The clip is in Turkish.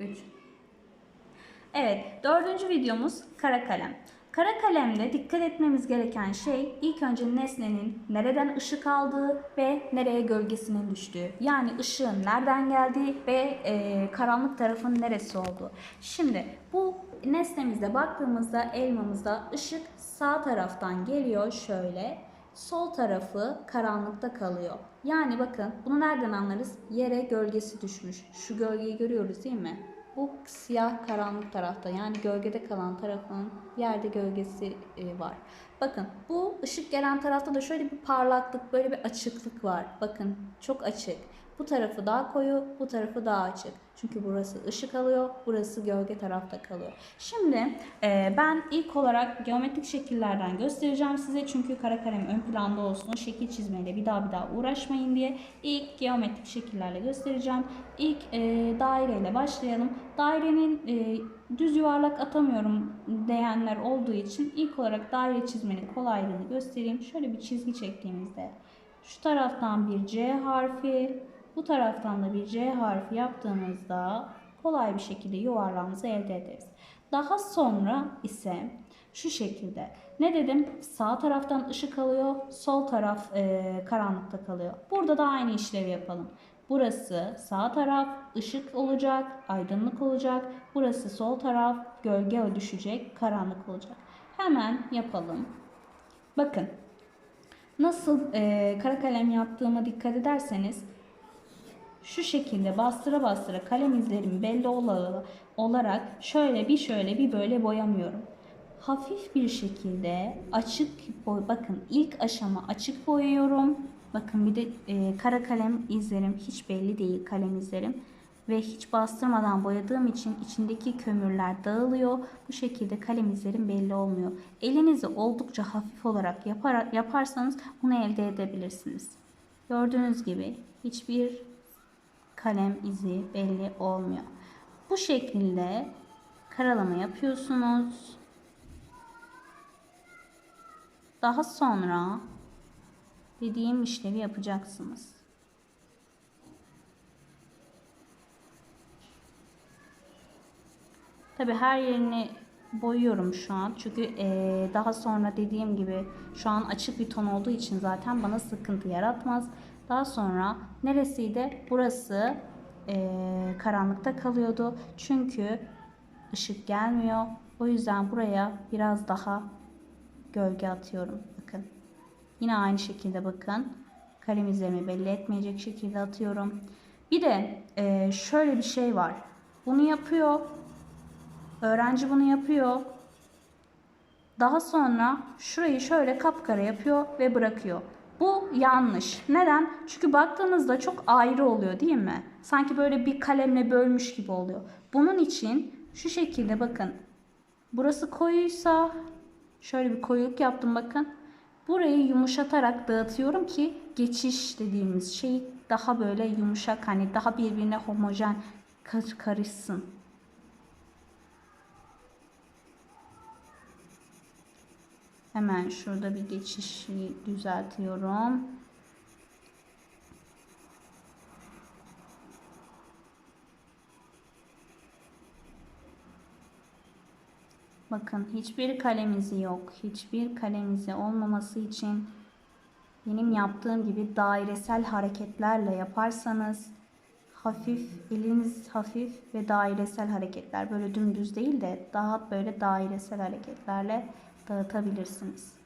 3. Evet, dördüncü videomuz kara kalem. Kara kalemde dikkat etmemiz gereken şey ilk önce nesnenin nereden ışık aldığı ve nereye gölgesinin düştüğü. Yani ışığın nereden geldiği ve e, karanlık tarafın neresi olduğu. Şimdi bu nesnemizde baktığımızda elmamızda ışık sağ taraftan geliyor şöyle. Sol tarafı karanlıkta kalıyor. Yani bakın bunu nereden anlarız? Yere gölgesi düşmüş. Şu gölgeyi görüyoruz değil mi? Bu siyah karanlık tarafta yani gölgede kalan tarafın yerde gölgesi e, var. Bakın bu ışık gelen tarafta da şöyle bir parlaklık, böyle bir açıklık var. Bakın çok açık. Bu tarafı daha koyu, bu tarafı daha açık. Çünkü burası ışık alıyor, burası gölge tarafta kalıyor. Şimdi e, ben ilk olarak geometrik şekillerden göstereceğim size. Çünkü kara kalem ön planda olsun, şekil çizmeyle bir daha bir daha uğraşmayın diye. İlk geometrik şekillerle göstereceğim. İlk e, daireyle başlayalım. Dairenin e, düz yuvarlak atamıyorum diyenler olduğu için ilk olarak daire çizmenin kolaylığını göstereyim. Şöyle bir çizgi çektiğimizde şu taraftan bir C harfi, bu taraftan da bir C harfi yaptığımızda kolay bir şekilde yuvarlağımızı elde ederiz. Daha sonra ise şu şekilde. Ne dedim? Sağ taraftan ışık alıyor, sol taraf e, karanlıkta kalıyor. Burada da aynı işlevi yapalım. Burası sağ taraf ışık olacak, aydınlık olacak. Burası sol taraf gölge düşecek, karanlık olacak. Hemen yapalım. Bakın nasıl e, kara kalem yaptığıma dikkat ederseniz şu şekilde bastıra bastıra kalem izlerim belli ola- olarak şöyle bir şöyle bir böyle boyamıyorum. Hafif bir şekilde açık boy bakın ilk aşama açık boyuyorum. Bakın bir de e, kara kalem izlerim hiç belli değil kalem izlerim ve hiç bastırmadan boyadığım için içindeki kömürler dağılıyor. Bu şekilde kalem izlerim belli olmuyor. Elinizi oldukça hafif olarak yapar, yaparsanız bunu elde edebilirsiniz. Gördüğünüz gibi hiçbir kalem izi belli olmuyor. Bu şekilde karalama yapıyorsunuz. Daha sonra dediğim işlevi yapacaksınız. Tabi her yerini boyuyorum şu an. Çünkü eee, daha sonra dediğim gibi şu an açık bir ton olduğu için zaten bana sıkıntı yaratmaz. Daha sonra neresiydi? Burası eee, karanlıkta kalıyordu. Çünkü ışık gelmiyor. O yüzden buraya biraz daha gölge atıyorum. Bakın. Yine aynı şekilde bakın. Kalem izlerimi belli etmeyecek şekilde atıyorum. Bir de eee, şöyle bir şey var. Bunu yapıyor. Öğrenci bunu yapıyor. Daha sonra şurayı şöyle kapkara yapıyor ve bırakıyor. Bu yanlış. Neden? Çünkü baktığınızda çok ayrı oluyor değil mi? Sanki böyle bir kalemle bölmüş gibi oluyor. Bunun için şu şekilde bakın. Burası koyuysa şöyle bir koyuluk yaptım bakın. Burayı yumuşatarak dağıtıyorum ki geçiş dediğimiz şey daha böyle yumuşak hani daha birbirine homojen kar- karışsın. Hemen şurada bir geçişi düzeltiyorum. Bakın hiçbir kalem izi yok. Hiçbir kalem izi olmaması için benim yaptığım gibi dairesel hareketlerle yaparsanız hafif, eliniz hafif ve dairesel hareketler. Böyle dümdüz değil de daha böyle dairesel hareketlerle dağıtabilirsiniz.